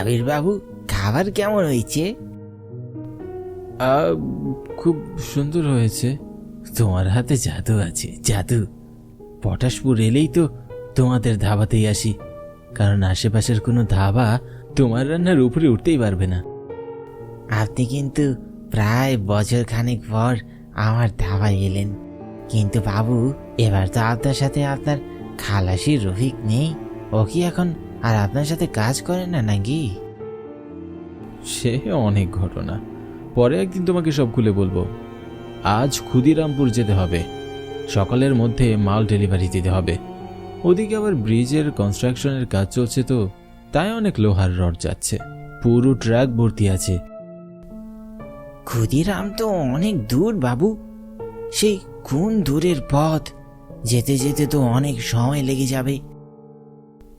আবির বাবু খাবার কেমন হয়েছে? খুব সুন্দর হয়েছে। তোমার হাতে জাদু আছে জাদু। পটাশপুর এলেই তো তোমাদের ধাবাতেই আসি। কারণ আশেপাশের কোনো ধাবা তোমার রান্নার উপরে উঠতেই পারবে না। আপনি কিন্তু প্রায় বছর খানেক পর আমার ধাবায় এলেন। কিন্তু বাবু এবার তো আপনার সাথে আপনার খালাসি রফিক নেই। ও কি এখন আর আপনার সাথে কাজ করে না নাকি? সে অনেক ঘটনা। পরে একদিন তোমাকে সব খুলে বলব। আজ ক্ষুদিরামপুর যেতে হবে। সকালের মধ্যে মাল ডেলিভারি দিতে হবে। ওদিকে আবার ব্রিজের কনস্ট্রাকশনের কাজ চলছে তো তাই অনেক লোহার রড যাচ্ছে। পুরো ট্রাক ভর্তি আছে। ক্ষুদিরাম তো অনেক দূর বাবু। সেই কোন দূরের পথ? যেতে যেতে তো অনেক সময় লেগে যাবে।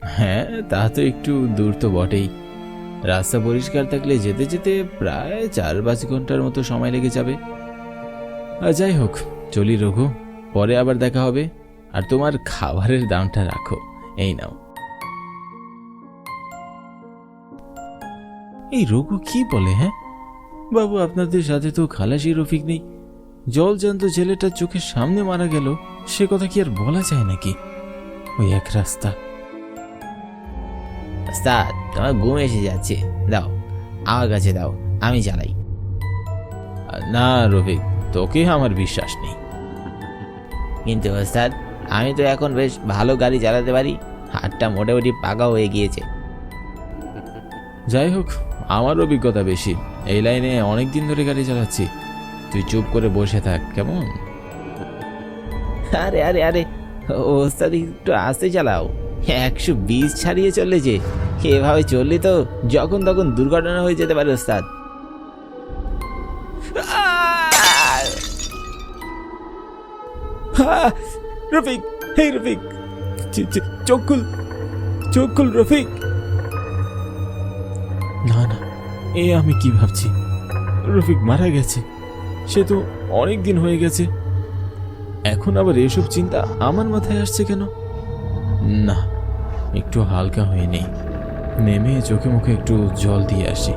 হ্যাঁ তা তো একটু দূর তো বটেই। রাস্তা পরিষ্কার থাকলে যেতে যেতে প্রায় চার পাঁচ ঘণ্টার মতো সময় লেগে যাবে। যাই হোক, চলি রঘু, পরে আবার দেখা হবে। আর তোমার খাবারের দামটা রাখো, এই নাও। এই রঘু কি বলে হ্যাঁ? বাবু, আপনাদের সাথে তো খালাসি রফিক নেই। জল জলজান্ত ছেলেটার চোখের সামনে মারা গেল, সে কথা কি আর বলা যায় নাকি? ওই এক রাস্তা। ওস্তাদ তোমার ঘুম এসে যাচ্ছে। দাও আমার কাছে দাও আমি চালাই না রফিক তোকে আমার বিশ্বাস নেই। কিন্তু ওস্তাদ আমি তো এখন বেশ ভালো গাড়ি চালাতে পারি। হাতটা মোটামুটি পাকা হয়ে গিয়েছে। যাই হোক আমার অভিজ্ঞতা বেশি। এই লাইনে অনেক দিন ধরে গাড়ি চালাচ্ছি। তুই চুপ করে বসে থাক কেমন? আরে আরে আরে ওস্তাদ একটু আস্তে চালাও। একশো বিশ ছাড়িয়ে চলেছে এভাবে চললে তো যখন তখন দুর্ঘটনা হয়ে যেতে পারে, ওস্তাদ। রফিক হেই রফিক চোখ খুল, চোখ রফিক। না না, এ আমি কি ভাবছি? রফিক মারা গেছে, সে তো অনেক দিন হয়ে গেছে। এখন আবার এসব চিন্তা আমার মাথায় আসছে কেন? না একটু হালকা হয়ে নেই। নেমে চোখে মুখে একটু জল দিয়ে আসি।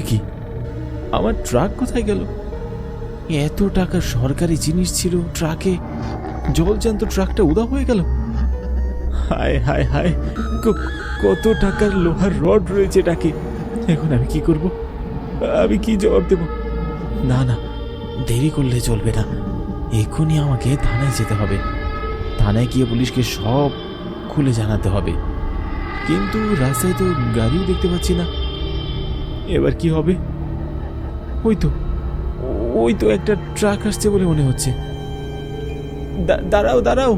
কি? আমার ট্রাক কোথায় গেল? এত টাকা সরকারি জিনিস ছিল ট্রাকে। জল জলজান্ত ট্রাকটা উদা হয়ে গেল। হায় হায় হায় কত টাকার লোহার রড রয়েছে এটাকে। এখন আমি কি করব? আমি কি জবাব দেব? না না, দেরি করলে চলবে না। এখনই আমাকে থানায় যেতে হবে। থানায় গিয়ে পুলিশকে সব খুলে জানাতে হবে। কিন্তু রাস্তায় তো গাড়িও দেখতে পাচ্ছি না। এবার কি হবে? ওই তো ওই তো একটা ট্রাক আসছে বলে মনে হচ্ছে। দাঁড়াও দাঁড়াও।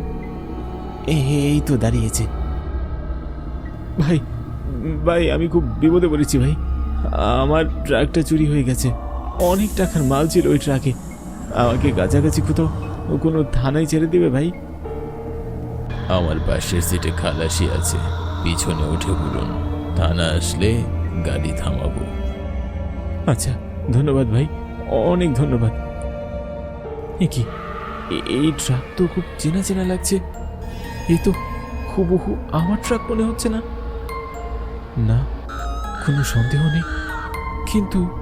এই তো দাঁড়িয়েছে। ভাই ভাই, আমি খুব বিপদে পড়েছি ভাই। আমার ট্রাকটা চুরি হয়ে গেছে। অনেক টাকার মাল ছিল ওই ট্রাকে। আমাকে কাছাকাছি কোথাও কোনো থানায় ছেড়ে দেবে ভাই? আমার পাশের সিটে খালাসি আছে। পিছনে উঠে বলুন, থানা আসলে গাড়ি থামাবো। আচ্ছা ধন্যবাদ ভাই, অনেক ধন্যবাদ। এ কি এই ট্রাক তো খুব চেনা চেনা লাগছে। এই তো হুবহু আমার ট্রাক মনে হচ্ছে না। না, কোনো সন্দেহ নেই। কিন্তু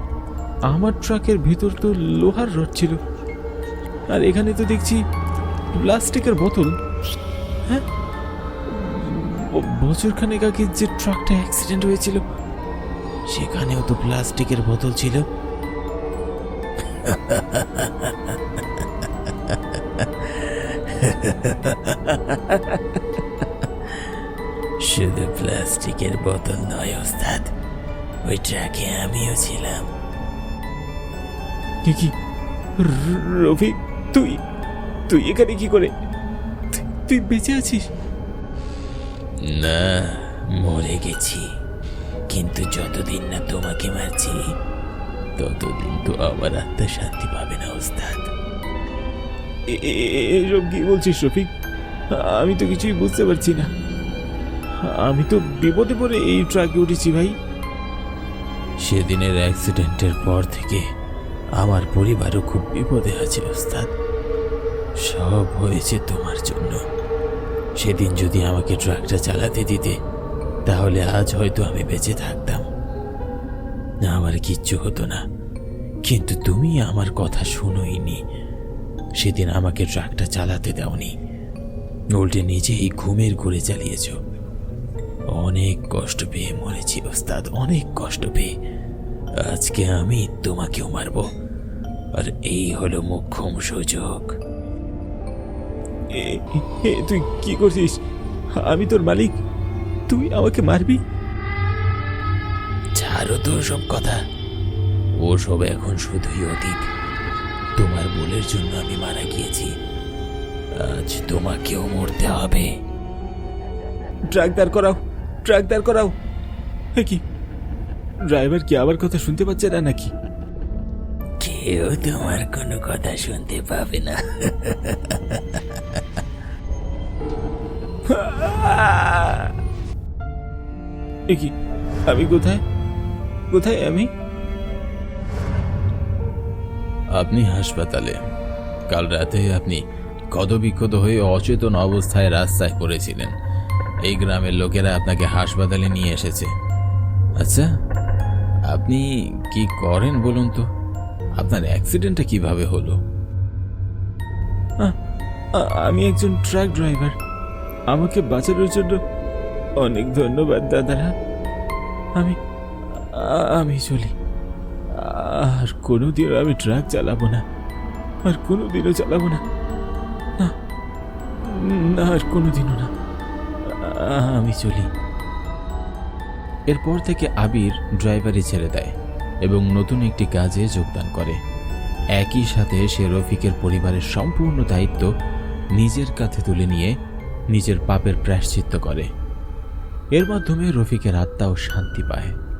আমার ট্রাকের ভেতর তো লোহার রড ছিল। আর এখানে তো দেখছি প্লাস্টিকের বোতল। হ্যাঁ? বছরখানেক আগে যে ট্রাকটা অ্যাক্সিডেন্ট হয়েছিল, সেখানেও তো প্লাস্টিকের বোতল ছিল। শুধু প্লাস্টিকের বোতল নয়, ওস্তাদ। ওই ট্রাকে আমিও ছিলাম। কি কি? রফিক, তুই তুই এখানে কি করে? তুই- বেঁচে আছিস? না মরে গেছি। কিন্তু যতদিন না তোমাকে মারছি ততদিন তো আমার আত্মা শান্তি পাবে না ওস্তাদ। এ- এ- এ- এসব কি বলছিস রফিক? আমি তো কিছুই বুঝতে পারছি না। আমি তো বিপদে পড়ে এই ট্রাকে উঠেছি ভাই। সেদিনের অ্যাক্সিডেন্টের পর থেকে আমার পরিবারও খুব বিপদে আছে ওস্তাদ। সব হয়েছে তোমার জন্য। সেদিন যদি আমাকে ট্রাকটা চালাতে দিতে, তাহলে আজ হয়তো আমি বেঁচে থাকতাম। না, আমার কিচ্ছু হতো না। কিন্তু তুমি আমার কথা শুনোইনি। সেদিন আমাকে ট্রাকটা চালাতে দাওনি। উল্টে নিজেই ঘুমের ঘুরে চালিয়েছ। অনেক কষ্ট পেয়ে মরেছি, ওস্তাদ, অনেক কষ্ট পেয়ে। আজকে আমি তোমাকেও মারব। আর এই হলো মোক্ষম সুযোগ তুই কি করছিস? আমি তোর মালিক। তুই আমাকে মারবি? ছাড়ো তো সব কথা। ওসব এখন শুধুই অতীত। তোমার বলের জন্য আমি মারা গিয়েছি। আজ তোমাকেও মরতে হবে। ট্রাক দাঁড় করাও ট্রাক দাঁড় করাও। কি? ড্রাইভার কি আবার কথা শুনতে পাচ্ছে না নাকি? কেউ তোমার কোনো কথা শুনতে পাবে না। এ কি? আমি কোথায়? কোথায় আমি? আপনি হাসপাতালে। কাল রাতে আপনি ক্ষতবিক্ষত হয়ে অচেতন অবস্থায় রাস্তায় পড়েছিলেন। এই গ্রামের লোকেরা আপনাকে হাসপাতালে নিয়ে এসেছে। আচ্ছা আপনি কি করেন বলুন তো? আপনার অ্যাক্সিডেন্টটা কীভাবে হলো? আমি একজন ট্রাক ড্রাইভার আমাকে বাঁচানোর জন্য অনেক ধন্যবাদ, দাদারা। আমি আমি চলি। আর কোনো কোনোদিনও আমি ট্রাক চালাবো না। আর কোনোদিনও চালাবো না। না না, আর কোনোদিনও না। আমি চলি। এরপর থেকে আবির ড্রাইভারি ছেড়ে দেয়। এবং নতুন একটি কাজে যোগদান করে। একই সাথে সে রফিকের পরিবারের সম্পূর্ণ দায়িত্ব নিজের কাঁধে তুলে নিয়ে নিজের পাপের প্রায়শ্চিত্ত করে। এর মাধ্যমে রফিকের আত্মাও শান্তি পায়।